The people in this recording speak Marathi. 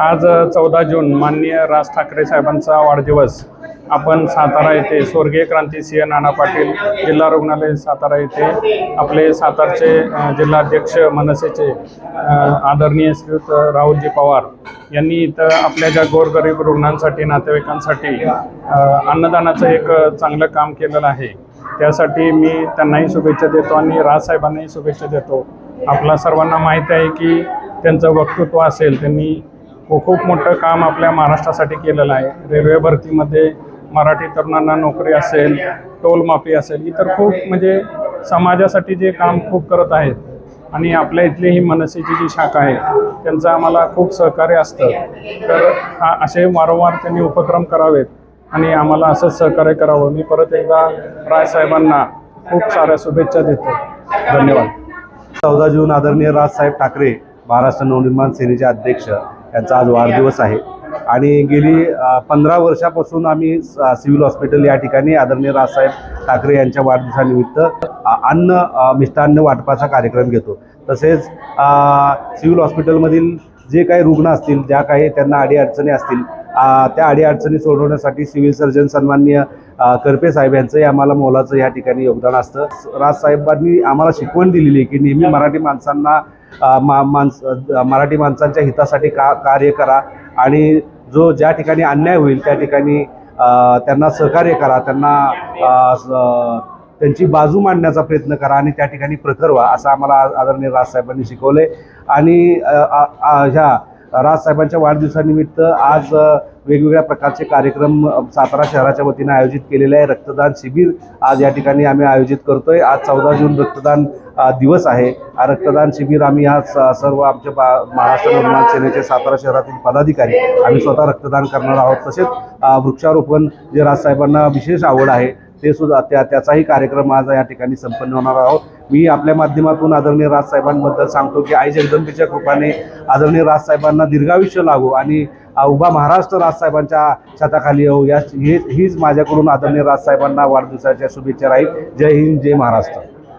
आज चौदा जून माननीय राज ठाकरे साहेबांचा वाढदिवस. आपण सातारा येथे स्वर्गीय क्रांतीसिंह नाना पाटील जिल्हा रुग्णालय सातारा येथे आपले सातारचे जिल्हाध्यक्ष मनसेचे आदरणीय श्रीयुत राहुलजी पवार यांनी इथं आपल्या ज्या गोरगरीब रुग्णांसाठी नातेवाईकांसाठी अन्नदानाचं एक चांगलं काम केलेलं आहे त्यासाठी मी त्यांनाही शुभेच्छा देतो आणि राजसाहेबांनाही शुभेच्छा देतो. आपला सर्वांना माहीत आहे की त्यांचं वक्तृत्व असेल त्यांनी खूप मोठं काम आपल्या महाराष्ट्रासाठी केलेलं आहे. रेल्वे भरतीमध्ये मराठी तरुणांना नोकरी असेल टोल माफी असेल इतर खूप म्हणजे समाजासाठी जे काम खूप करत आहेत आणि आपल्या इथली ही मनसेची जी शाखा आहे त्यांचं आम्हाला खूप सहकार्य असतं. तर हा असे वारंवार त्यांनी उपक्रम करावेत आणि आम्हाला असंच सहकार्य करावं. मी परत एकदा रायसाहेबांना खूप साऱ्या शुभेच्छा देतो. धन्यवाद. चौदा जून आदरणीय राजसाहेब ठाकरे महाराष्ट्र नवनिर्माण सेनेचे अध्यक्ष. यांचा आज वाढदिवस आहे. आणि गेली पंधरा वर्षापासून आम्ही स- सिव्हिल हॉस्पिटल या ठिकाणी आदरणीय राजसाहेब ठाकरे यांच्या वाढदिवसानिमित्त अन्न मिष्टान्न वाटपाचा कार्यक्रम घेतो. तसेच सिव्हिल हॉस्पिटलमधील जे काही रुग्ण असतील ज्या काही त्यांना अडीअडचणी असतील त्या अडीअडचणी सोडवण्यासाठी सिव्हिल सर्जन सन्माननीय करपे साहेब यांचंही आम्हाला मोलाचं या ठिकाणी योगदान असतं. राजसाहेबांनी आम्हाला शिकवण दिलेली आहे की नेहमी मराठी माणसांना मा माणस मराठी माणसांच्या हितासाठी का कार्य करा आणि जो ज्या ठिकाणी अन्याय होईल त्या ठिकाणी त्यांना सहकार्य करा त्यांना त्यांची बाजू मांडण्याचा प्रयत्न करा आणि त्या ठिकाणी प्रखर व्हा असं आम्हाला आदरणीय राजसाहेबांनी शिकवलंय. आणि अ, आ- आ- ह्या राजसाहेबांच्या वाढदिवसानिमित्त आज वेगवेगळ्या प्रकारचे कार्यक्रम सातारा शहराच्या वतीने आयोजित केलेले आहे. रक्तदान शिबिर आज या ठिकाणी आम्ही आयोजित करतोय. आज चौदा जून रक्तदान दिवस आहे. हा रक्तदान शिबिर आम्ही आज स- सर्व आमच्या बा- महाराष्ट्र निर्माण सेनेचे सातारा शहरातील पदाधिकारी आम्ही स्वतः रक्तदान करणार आहोत. तसेच वृक्षारोपण जे राजसाहेबांना विशेष आवड आहे ते सुद्धा त्या त्याचाही कार्यक्रम आज या ठिकाणी संपन्न होणार आहोत. मी आपल्या माध्यमातून आदरणीय राजसाहेबांबद्दल सांगतो की आई जगदंबेच्या कृपाने आदरणीय राजसाहेबांना दीर्घायुष्य लागो आणि उभा महाराष्ट्र राजसाहेबांच्या छताखाली येऊ. या हीच माझ्याकडून आदरणीय राजसाहेबांना वाढदिवसाच्या शुभेच्छा राहील. जय हिंद जय महाराष्ट्र.